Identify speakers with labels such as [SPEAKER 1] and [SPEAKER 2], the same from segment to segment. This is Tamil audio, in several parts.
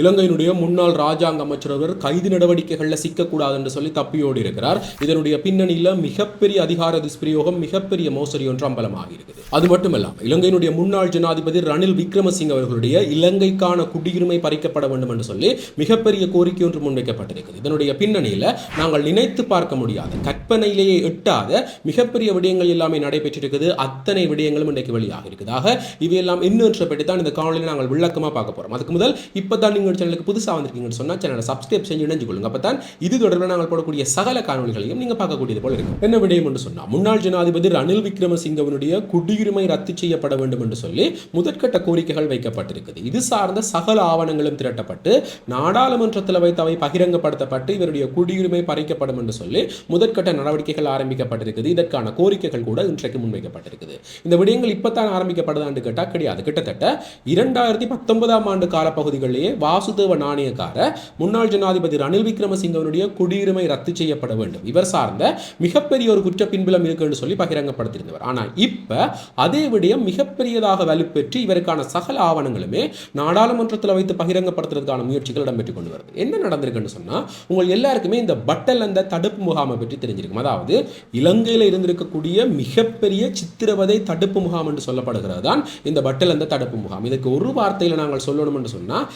[SPEAKER 1] இலங்கையினுடைய முன்னாள் ராஜாங்க அமைச்சர் ஒருவர் கைது நடவடிக்கைகளில் சிக்கக்கூடாது என்று சொல்லி தப்பியோடி இருக்கிறார். இதனுடைய பின்னணியில் மிகப்பெரிய அதிகார துஷ்பிரயோகம் மிகப்பெரிய மோசடி ஒன்று அம்பலமாக இருக்குது. அது மட்டுமல்லாமல் இலங்கையினுடைய முன்னாள் ஜனாதிபதி ரணில் விக்ரமசிங்க அவர்களுடைய இலங்கைக்கான குடியுரிமை பறிக்கப்பட வேண்டும் என்று சொல்லி மிகப்பெரிய கோரிக்கை ஒன்று முன்வைக்கப்பட்டிருக்கிறது. இதனுடைய பின்னணியில் நாங்கள் நினைத்து பார்க்க முடியாத. கற்பனையிலேயே எட்டாத மிகப்பெரிய விடயங்கள் எல்லாமே நடைபெற்றிருக்குது. அத்தனை விடயங்களும் இன்றைக்கு வெளியாக இருக்குதாக இவையெல்லாம் இன்னொன்று பற்றி தான் இந்த காணொலியில் நாங்கள் விளக்கமாக பார்க்க போகிறோம் அதுக்கு முதல் இப்போ தான் நீங்கள் சேனலுக்கு புதுசாக வந்திருக்கீங்கன்னு சொன்னால் சேனலை சப்ஸ்கிரைப் செஞ்சு இணைஞ்சு கொள்ளுங்க அப்போ தான் இது தொடர்பில் நாங்கள் போடக்கூடிய சகல காணொலிகளையும் நீங்கள் பார்க்கக்கூடியது போல இருக்கும் என்ன விடயம் என்று சொன்னால் முன்னாள் ஜனாதிபதி ரணில் விக்ரமசிங்கவனுடைய குடியுரிமை ரத்து செய்யப்பட வேண்டும் என்று சொல்லி முதற்கட்ட கோரிக்கைகள் வைக்கப்பட்டிருக்குது. இது சார்ந்த சகல ஆவணங்களும் திரட்டப்பட்டு நாடாளுமன்றத்தில் வைத்து அவை பகிரங்கப்படுத்தப்பட்டு இவருடைய குடியுரிமை பறிக்கப்படும் என்று சொல்லி முதற்கட்ட நடவடிக்கைகள் ஆரம்பிக்கப்பட்டிருக்குது. இதற்கான கோரிக்கைகள் கூட இன்றைக்கு முன்வைக்கப்பட்டிருக்குது. இந்த விடயங்கள் இப்போத்தான் ஆரம்பிக்கப்படுதான்னு கேட்டால் கிடையாது. கிட்டத்தட்ட இரண்டாயிரத்தி பத்தொன்பதாம் ஆண்டு காலப்பகுதிகளிலேயே வா வாசுதேவ நாணயக்கார முன்னாள் ஜனாதிபதி ரணில் விக்ரமசிங்கவனுடைய குடியுரிமை ரத்து செய்யப்பட வேண்டும். இவர் சார்ந்த மிகப்பெரிய ஒரு குற்ற பின்புலம் இருக்குன்னு சொல்லி பகிரங்கப்படுத்தியிருந்தவர். ஆனால் இப்போ அதே விடயம் மிகப்பெரியதாக வலுப்பெற்று இவருக்கான சகல ஆவணங்களுமே நாடாளுமன்றத்தில் வைத்து பகிரங்கப்படுத்துறதுக்கான முயற்சிகள் இடம்பெற்றுக் கொண்டு வருது. என்ன நடந்திருக்குன்னு சொன்னால் உங்கள் எல்லாருக்குமே இந்த பட்டல் அந்த தடுப்பு முகாமை பற்றி தெரிஞ்சிருக்கும். அதாவது இலங்கையில் இருந்திருக்கக்கூடிய மிகப்பெரிய சித்திரவதை தடுப்பு முகாம் என்று சொல்லப்படுகிறது தான் இந்த பட்டல் அந்த தடுப்பு முகாம். இதுக்கு ஒரு வார்த்தையில் நாங்கள் சொல்லணும் என்று சொன்னால்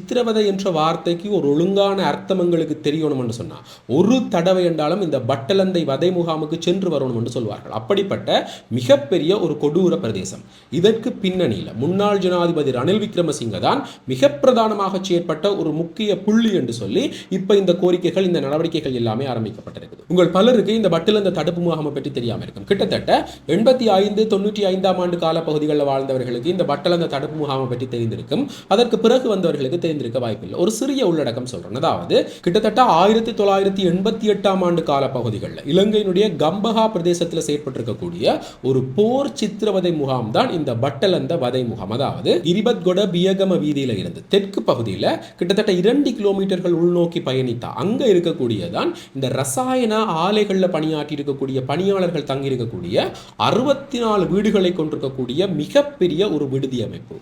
[SPEAKER 1] சித்திரவதை என்ற வார்த்தைக்கு ஒரு ஒழுங்கான அர்த்தம் எங்களுக்கு தெரியணும் என்று சொன்னால் ஒரு தடவை என்றாலும் இந்த பட்டலந்தை வதை முகாமுக்கு சென்று வரணும் என்று சொல்வார்கள். அப்படிப்பட்ட மிகப்பெரிய ஒரு கொடூர பிரதேசம். இதற்கு பின்னணியில் முன்னாள் ஜனாதிபதி ரணில் விக்ரமசிங்க தான் மிக பிரதானமாக செயற்பட்ட ஒரு முக்கிய புள்ளி என்று சொல்லி இப்போ இந்த கோரிக்கைகள் இந்த நடவடிக்கைகள் எல்லாமே ஆரம்பிக்கப்பட்டிருக்குது. உங்கள் பலருக்கு இந்த பட்டலந்த தடுப்பு முகாமை பற்றி தெரியாமல் இருக்கும். கிட்டத்தட்ட எண்பத்தி ஐந்து தொண்ணூற்றி ஐந்தாம் ஆண்டு கால பகுதிகளில் வாழ்ந்தவர்களுக்கு இந்த பட்டலந்த தடுப்பு முகாமை பற்றி தெரிந்திருக்கும். அதற்கு பிறகு வந்தவர்களுக்கு சேர்ந்திருக்க வாய்ப்பில்லை. ஒரு சிறிய உள்ளடக்கம் சொல்றேன். அதாவது கிட்டத்தட்ட ஆயிரத்தி தொள்ளாயிரத்தி எண்பத்தி எட்டாம் ஆண்டு கால பகுதிகளில் இலங்கையினுடைய கம்பஹா பிரதேசத்தில் செயற்பட்டிருக்கக்கூடிய ஒரு போர் சித்திரவதை முகாம் தான் இந்த பட்டலந்த வதை முகாம். அதாவது கிரிபத்கொட பியகம வீதியில இருந்து தெற்கு பகுதியில் கிட்டத்தட்ட இரண்டு கிலோமீட்டர்கள் உள்நோக்கி பயணித்தா அங்க இருக்கக்கூடியதான் இந்த ரசாயன ஆலைகளில் பணியாற்றி இருக்கக்கூடிய பணியாளர்கள் தங்கியிருக்கக்கூடிய அறுபத்தி நாலு வீடுகளை கொண்டிருக்கக்கூடிய மிகப்பெரிய ஒரு விடுதி அமைப்பு.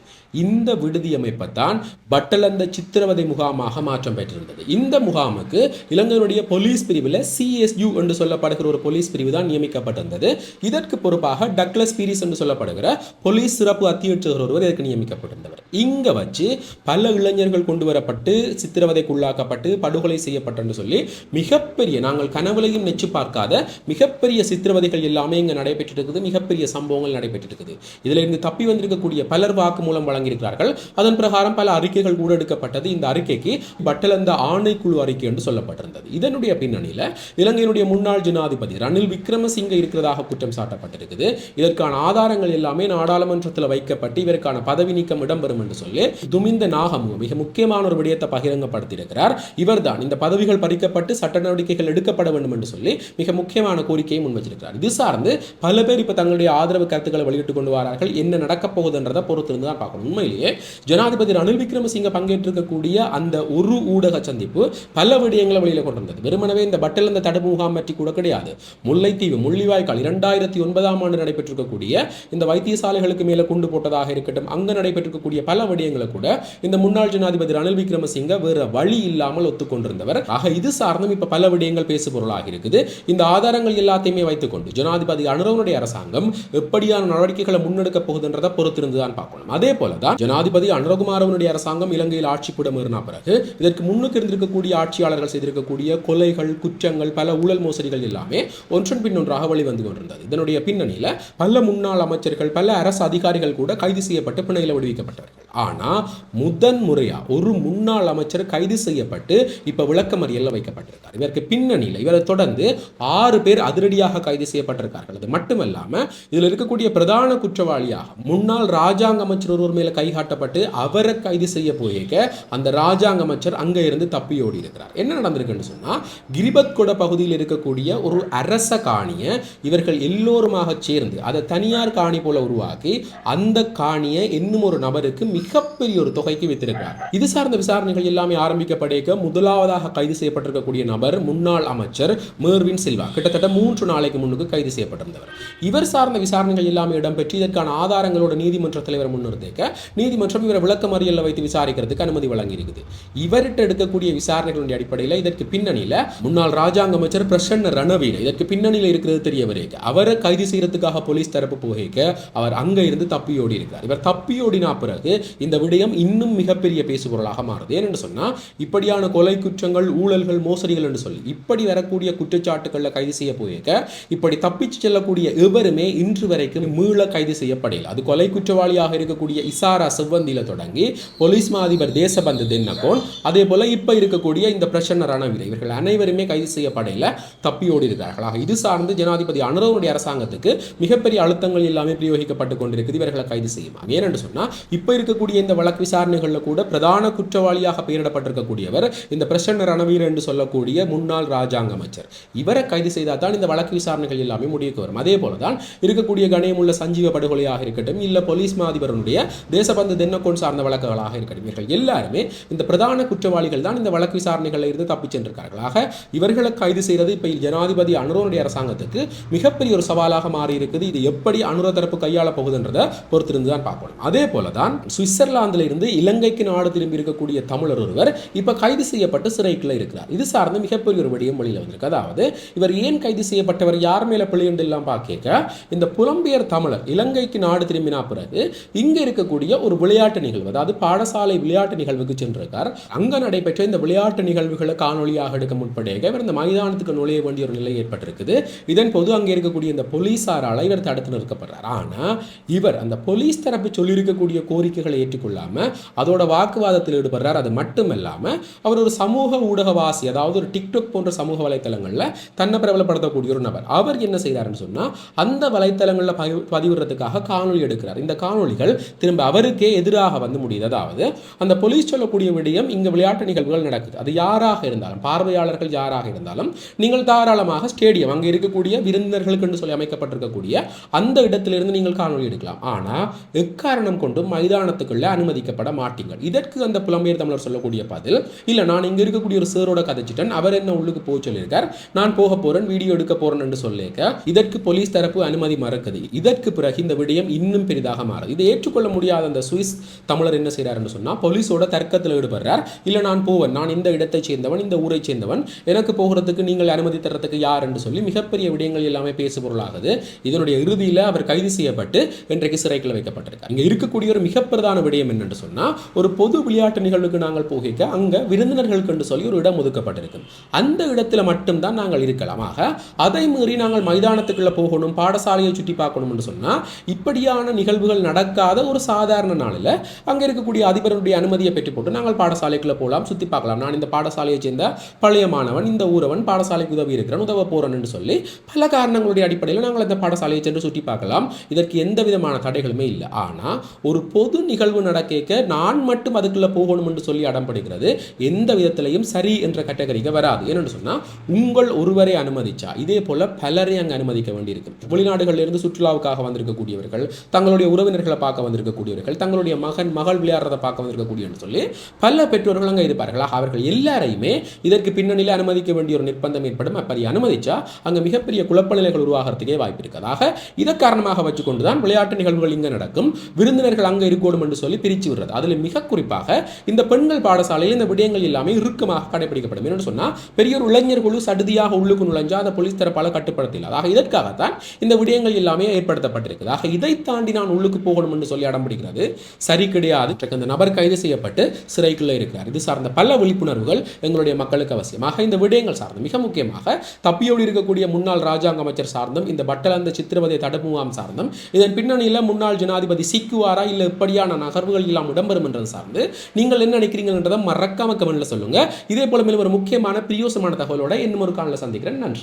[SPEAKER 1] இந்த விடுதி அமைப்பை தான் பட்டலந்த சித்திரவதை முகாமாக மாற்றம் பெற்றிருந்தது. இந்த முகாமுக்கு இலங்கையினுடைய போலீஸ் பிரிவில் சிஎஸ்யூ என்று சொல்லப்படுகிற ஒரு போலீஸ் பிரிவு தான் நியமிக்கப்பட்டிருந்தது. இதற்கு பொறுப்பாக டக்ளஸ் பீரிஸ் என்று சொல்லப்படுகிற போலீஸ் சிறப்பு அத்தியட்சகர் ஒருவர் இதற்கு நியமிக்கப்பட்டிருந்தவர். இங்க வச்சு பல இளைஞர்கள் கொண்டு வரப்பட்டு சித்திரவதைக்குள்ளாக்கப்பட்டு படுகொலை செய்யப்பட்டன்னு சொல்லி மிகப்பெரிய நாங்கள் கனவுலையும் நெச்சு பார்க்காத மிகப்பெரிய சித்திரவதைகள் எல்லாமே இங்கே நடைபெற்று இருக்குது மிகப்பெரிய சம்பவங்கள் நடைபெற்று இருக்குது இதுல இருந்து தப்பி வந்திருக்கக்கூடிய பலர் வாக்கு மூலம் வழங்கியிருக்கிறார்கள். அதன் பிரகாரம் பல அறிக்கைகள் கூட எடுக்கப்பட்டது இந்த அறிக்கைக்கு பட்டலந்த ஆணைக்குழு அறிக்கை என்று சொல்லப்பட்டிருந்தது. இதனுடைய பின்னணியில் இலங்கையினுடைய முன்னாள் ஜனாதிபதி ரணில் விக்ரமசிங்க இருக்கிறதாக குற்றம் சாட்டப்பட்டிருக்குது. இதற்கான ஆதாரங்கள் எல்லாமே நாடாளுமன்றத்தில் வைக்கப்பட்டு இவருக்கான பதவி நீக்கம் இடம்பெறும் என்று சொல்லி துமிந்த நாகமு மிக முக்கியமான ஒரு விடயத்தை பகிரங்கப்படுத்தியிருக்கிறார். இவர்தான் இந்த பதவிகள் பறிக்கப்பட்டு சட்ட நடவடிக்கைகள் எடுக்கப்பட வேண்டும் என்று சொல்லி மிக முக்கியமான கோரிக்கையை முன்வச்சிருக்கிறார். இது சார்ந்து பல பேர் இப்போ தங்களுடைய ஆதரவு கருத்துக்களை வெளியிட்டுக் கொண்டு வரார்கள். என்ன நடக்கப் போகுதுன்றதை பொறுத்திருந்து தான் பார்க்கணும். உண்மையிலேயே ஜனாதிபதி ரணில் விக்ரமசிங்க பங்கேற்றிருக்கக்கூடிய அந்த ஒரு ஊடக சந்திப்பு பல விடயங்களை வெளியில் கொண்டு வந்தது. வெறுமனவே இந்த பட்டல் இந்த தடுப்பு முகாம் பற்றி கூட கிடையாது. முல்லைத்தீவு முள்ளிவாய்க்கால் இரண்டாயிரத்தி ஒன்பதாம் ஆண்டு நடைபெற்றிருக்கக்கூடிய இந்த வைத்தியசாலைகளுக்கு மேலே குண்டு போட்டதாக இருக்கட்டும் அங்கு நடைபெற்றிருக்கக்கூடிய பல விடயங்களை கூட இந்த முன்னாள் ஜனாதிபதி ரணில் விக்ரமசிங்க வேற வழி இல்லாமல் ஒத்துக்கொண்டிருந்தவர். ஆக இது சார்ந்தும் இப்ப பல விடயங்கள் பேசு பொருளாக இருக்குது. இந்த ஆதாரங்கள் எல்லாத்தையுமே வைத்துக்கொண்டு ஜனாதிபதி அனுரவனுடைய அரசாங்கம் எப்படியான நடவடிக்கைகளை முன்னெடுக்க போகுதுன்றதை பொறுத்திருந்து தான் பார்க்கணும். அதே போலதான் ஜனாதிபதி அனுரகுமாரவனுடைய அரசாங்கம் இலங்கையில் ஆட்சி புடமேறின பிறகு இதற்கு முன்னுக்கு இருந்திருக்கக்கூடிய ஆட்சியாளர்கள் செய்திருக்கக்கூடிய கொலைகள் குற்றங்கள் பல ஊழல் மோசடிகள் எல்லாமே ஒன்றன் பின் ஒன்றாக வெளிவந்து கொண்டிருந்தது. இதனுடைய பின்னணியில் பல முன்னாள் அமைச்சர்கள் பல அரசு அதிகாரிகள் கூட கைது செய்யப்பட்டு பிணையில் விடுவிக்கப்பட்டார்கள் ஆனால் முதன் முறையா ஒரு முன்னாள் அமைச்சர் கைது செய்யப்பட்டு இப்ப விளக்கமறியலில் வைக்கப்பட்டிருக்கார். இவருக்கு பின்னணியில் இவரை தொடர்ந்து ஆறு பேர் அதிரடியாக கைது செய்யப்பட்டிருக்கார்கள். அது மட்டுமல்லாமல் இதுல இருக்கக்கூடிய பிரதான குற்றவாளியாக முன்னாள் ராஜாங்க அமைச்சர் ஒருவர் மேலே கைகாட்டப்பட்டு அவரை கைது செய்ய போயிருக்க அந்த ராஜாங்க அமைச்சர் அங்கே இருந்து தப்பி ஓடி இருக்கிறார். என்ன நடந்திருக்குன்னு சொன்னால் கிரிபத் கொட பகுதியில் இருக்கக்கூடிய ஒரு அரச காணியை இவர்கள் எல்லோருமாக சேர்ந்து அதை தனியார் காணி போல உருவாக்கி அந்த காணியை இன்னும் ஒரு நபருக்கு மிக மிகப்பெரிய ஒரு தொகைக்கு வித்திருக்கிறார். இது சார்ந்த விசாரணைகள் எல்லாமே ஆரம்பிக்கப்படேக்க முதலாவதாக கைது செய்யப்பட்டிருக்கக்கூடிய நபர் முன்னாள் அமைச்சர் மேர்வின் சில்வா. கிட்டத்தட்ட மூன்று நாளைக்கு முன்னுக்கு கைது செய்யப்பட்டிருந்தவர். இவர் சார்ந்த விசாரணைகள் எல்லாமே இடம்பெற்று இதற்கான ஆதாரங்களோட நீதிமன்ற தலைவர் முன்னிறுத்தேக்க நீதிமன்றம் இவரை விளக்கமறியல்ல வைத்து விசாரிக்கிறதுக்கு அனுமதி வழங்கியிருக்குது. இவர்கிட்ட எடுக்கக்கூடிய விசாரணைகளுடைய அடிப்படையில் இதற்கு பின்னணியில் முன்னாள் ராஜாங்க அமைச்சர் பிரசன்ன ரணவீர இதற்கு பின்னணியில் இருக்கிறது தெரிய வரைக்கும் அவரை கைது செய்யறதுக்காக போலீஸ் தரப்பு புகைக்க அவர் அங்க இருந்து தப்பியோடி இருக்கிறார் இவர் தப்பியோடினா பிறகு இந்த விடயம் இன்னும் மிகப்பெரிய பேசுபொருளாக மாறுது. ஏன்னு சொன்னா இப்படியான கொலை குற்றங்கள் ஊழல்கள் மோசடிகள் என்று சொல்லி இப்படி வரக்கூடிய குற்றச்சாட்டுகளில் கைது செய்ய போயிருக்க இப்படி தப்பிச்சு செல்லக்கூடிய எவருமே இன்று வரைக்கும் மீள கைது செய்யப்படையில் அது கொலை குற்றவாளியாக இருக்கக்கூடிய இசாரா செவ்வந்தியில தொடங்கி போலீஸ் மாதிபர் தேசபந்து தென்னகோன் அதே போல இப்ப இருக்கக்கூடிய இந்த பிரசன்ன ரணவீர இவர்கள் அனைவருமே கைது செய்யப்படையில தப்பியோடி இருக்கிறார்கள். ஆக இது சார்ந்து ஜனாதிபதி அனுரவனுடைய அரசாங்கத்துக்கு மிகப்பெரிய அழுத்தங்கள் எல்லாமே பிரயோகிக்கப்பட்டு கொண்டிருக்குது. இவர்களை கைது செய்யுமா ஏனென்று சொன்னா இப்ப இருக்கக்கூடிய இந்த வழக்கு விசாரணைகளில் கூட பிரதான குற்றவாளியாக பெயரிடப்பட்டிருக்கக்கூடியவர் இந்த பிரசன்ன ரணவீர் என்று சொல்லக்கூடிய முன்னாள் ராஜாங்க அமைச்சர். இவரை கைது செய்தால் தான் இந்த வழக்கு விசாரணைகள் எல்லாமே முடிவுக்கு வரும். அதே போல தான் இருக்கக்கூடிய கணயமுள்ள சஞ்சீவ படுகொலையாக இருக்கட்டும் இல்லை போலீஸ் மாதிபருடைய தேசபந்து தென்னக்கோன் சார்ந்த வழக்குகளாக இருக்கட்டும் இவர்கள் எல்லாருமே இந்த பிரதான குற்றவாளிகள் தான் இந்த வழக்கு விசாரணைகளில் இருந்து தப்பிச் சென்றிருக்கார்கள் இவர்களை கைது செய்தது இப்போ ஜனாதிபதி அனுரோனுடைய அரசாங்கத்துக்கு மிகப்பெரிய ஒரு சவாலாக மாறி இருக்குது இது எப்படி அனுர தரப்பு கையாள போகுதுன்றதை பொறுத்திருந்து தான் பார்க்கணும் அதே போல தான் சுவிட்சர்லாந்தில் இருந்து இலங்கைக்கு நாடு திரும்பி இருக்கக்கூடிய தமிழர் ஒருவர் இப்போ கைது செய்யப்பட்டு சிறைக்குள்ள இருக்கிறார். இது சார்ந்து மிகப்பெரிய ஒரு விடயம் வெளியில வந்திருக்கு. அதாவது இவர் ஏன் கைது செய்யப்பட்டவர் யார் மேலே பிழையுண்டு எல்லாம் பார்க்க இந்த புலம்பெயர் தமிழர் இலங்கைக்கு நாடு திரும்பினா பிறகு இங்கே இருக்கக்கூடிய ஒரு விளையாட்டு நிகழ்வு அதாவது பாடசாலை விளையாட்டு நிகழ்வுக்கு சென்றிருக்கார். அங்கே நடைபெற்ற இந்த விளையாட்டு நிகழ்வுகளை காணொலியாக எடுக்க முற்படையாக இவர் இந்த மைதானத்துக்கு நுழைய வேண்டிய ஒரு நிலை ஏற்பட்டிருக்குது. இதன் போது அங்கே இருக்கக்கூடிய இந்த போலீஸாரால் இவர் தடுத்து நிறுத்தப்படுறார். ஆனால் இவர் அந்த போலீஸ் தரப்பு சொல்லியிருக்கக்கூடிய கோரிக்கைகளை ஏற்றுக்கொள்ளாம அதோட வாக்குவாதத்தில் ஈடுபடுறார். அது மட்டுமல்லாம அவர் ஒரு சமூக ஊடகவாசி அதாவது ஒரு டிக்டாக் போன்ற சமூக வலைத்தளங்களில் தன்னை பிரபலப்படுத்தக்கூடிய ஒரு நபர். அவர் என்ன செய்கிறாருன்னு சொன்னால் அந்த வலைத்தளங்களில் பதி பதிவிடுறதுக்காக காணொலி எடுக்கிறார். இந்த காணொலிகள் திரும்ப அவருக்கே எதிராக வந்து முடியுது. அதாவது அந்த போலீஸ் சொல்லக்கூடிய விடயம் இங்கே விளையாட்டு நிகழ்வுகள் நடக்குது. அது யாராக இருந்தாலும் பார்வையாளர்கள் யாராக இருந்தாலும் நீங்கள் தாராளமாக ஸ்டேடியம் அங்கே இருக்கக்கூடிய விருந்தினர்களுக்கு என்று சொல்லி அமைக்கப்பட்டிருக்கக்கூடிய அந்த இடத்திலிருந்து நீங்கள் காணொலி எடுக்கலாம். ஆனால் எக்காரணம் கொண்டும் மைதானத்துக்குள்ள அனுமதிக்கப்பட மாட்டீங்கள் இதற்கு அந்த புலம்பெயர் தமிழர் சொல்லக்கூடிய பதில் இல்லை நான் இங்கே இருக்கக்கூடிய ஒரு சேரோட கதைச்சிட்டேன் அவர் என்ன உள்ளுக்கு போக சொல்லியிருக்கார்? நான் போக போகிறேன் வீடியோ எடுக்க போகிறேன் என்று சொல்லியிருக்க இதற்கு போலீஸ் தரப்பு அனுமதி மறுக்குது. இதற்கு பிறகு இந்த விடயம் இன்னும் பெரிதாக மாறுது இதை ஏற்றுக்கொள்ள முடியாத அந்த சுவிஸ் தமிழர் என்ன செய்றாருன்னு சொன்னால் போலீஸோட தர்க்கத்தில் ஈடுபடுறார். இல்லை நான் போவேன். நான் இந்த இடத்தை சேர்ந்தவன் இந்த ஊரை சேர்ந்தவன். எனக்கு போகிறதுக்கு நீங்கள் அனுமதி தரத்துக்கு யார்? என்று சொல்லி மிகப்பெரிய விடயங்கள் எல்லாமே பேசு பொருளாகுது இதனுடைய இறுதியில் அவர் கைது செய்யப்பட்டு இன்றைக்கு சிறைக்குள்ள வைக்கப்பட்டிருக்கார். இங்கே இருக்கக்கூடிய ஒரு மிக பிரதான விடயம் என்னென்று சொன்னால் ஒரு பொது விளையாட்டு நிகழ்வுக்கு நாங்கள் போகிக்க அங்கே விருந்தினர்களுக்கு என்று சொல்லி ஒரு இடம் ஒதுக்கப்பட்டிருக்கும் அந்த இடத்துல மட்டும்தான் நாங்கள் இருக்கலாம். ஆக அதை மீறி நாங்கள் மைதானத்துக்குள்ளே போகணும் பாடசாலையை சுற்றி பார்க்கணும் என்று சொன்னால் இப்படியான நிகழ்வுகள் நடக்காத ஒரு சாதாரண நாளில் அங்கே இருக்கக்கூடிய அதிபருடைய அனுமதியை பெற்று போட்டு நாங்கள் பாடசாலைக்குள்ளே போகலாம் சுற்றி பார்க்கலாம். நான் இந்த பாடசாலையை சேர்ந்த பழைய மாணவன் இந்த ஊரவன் பாடசாலைக்கு உதவி இருக்கிறான் உதவ போறேன் என்று சொல்லி பல காரணங்களுடைய அடிப்படையில் நாங்கள் இந்த பாடசாலையை சென்று சுற்றி பார்க்கலாம். இதற்கு எந்த விதமான தடைகளுமே இல்லை. ஆனால் ஒரு பொது நிகழ்வு நடக்க நான் மட்டும் அதுக்குள்ள போகணும் என்று சொல்லி அடம்படுகிறது. எந்த விதத்திலையும் சரி என்ற கேட்டகரிக்கு வராது. ஏன்னு சொன்னா உங்கள் ஒருவரை அனுமதிச்சா இதே போல பலரை அங்கு அனுமதிக்க வேண்டியிருக்கும். வெளிநாடுகளில் இருந்து சுற்றுலாவுக்காக வந்திருக்கக்கூடியவர்கள் தங்களுடைய உறவினர்களை பார்க்க வந்திருக்கக்கூடியவர்கள் தங்களுடைய மகன் மகள் விளையாடுறதை பார்க்க வந்திருக்கக்கூடியன்னு சொல்லி பல பெற்றோர்கள் அங்கே இருப்பார்கள்? அவர்கள் எல்லாரையுமே இதற்கு பின்னணியில் அனுமதிக்க வேண்டிய ஒரு நிர்பந்தம் ஏற்படும். அப்படி அனுமதிச்சா அங்கே மிகப்பெரிய குழப்ப நிலைகள் உருவாகிறதுக்கே வாய்ப்பு இருக்கதாக இதை காரணமாக வச்சுக்கொண்டுதான் விளையாட்டு நிகழ்வுகள் இங்கே நடக்கும். விருந்தினர்கள் அங்கே இருக்கணும் என்று சொல்லி பிரித்து விடுறது. அதில் மிக குறிப்பாக இந்த பெண்கள் பாடசாலையில் இந்த விடயங்கள் எல்லாமே இறுக்கமாக கடைபிடிக்கப்படும் என்னென்னு சொன்னால் பெரிய ஒரு இளைஞர் குழு சடுதியாக உள்ளுக்கு நுழைஞ்சால் அதை போலீஸ் தரப்பால் கட்டுப்படுத்தல ஆக இதற்காகத்தான் இந்த விடயங்கள் எல்லாமே ஏற்படுத்தப்பட்டிருக்குது. ஆக இதை தாண்டி நான் உள்ளுக்கு போகணும் என்று சொல்லி அடம் பிடிக்கிறது சரி கிடையாது. அந்த நபர் கைது செய்யப்பட்டு சிறைக்குள்ளே இருக்கிறார். இது சார்ந்த பல விழிப்புணர்வுகள் எங்களுடைய மக்களுக்கு அவசியமாக இந்த விடயங்கள் சார்ந்து மிக முக்கியமாக தப்பியோடு இருக்கக்கூடிய முன்னாள் ராஜாங்க அமைச்சர் சார்ந்தும் இந்த பட்டலந்த சித்திரவதை தடுப்பு முகாம் சார்ந்தும் இதன் பின்னணியில் முன்னாள் ஜனாதிபதி சிக்குவாரா இல்லை இப்படியான நகர்வுகள் எல்லாம் இடம்பெறும் என்றது சார்ந்து நீங்கள் என்ன நினைக்கிறீங்கன்றதை மறக்காம கமெண்ட்ல சொல்லுங்க. இதே போல மேலும் ஒரு முக்கியமான பிரியோசமான தகவலோட இன்னும் ஒரு காலில் சந்திக்கிறேன். நன்றி.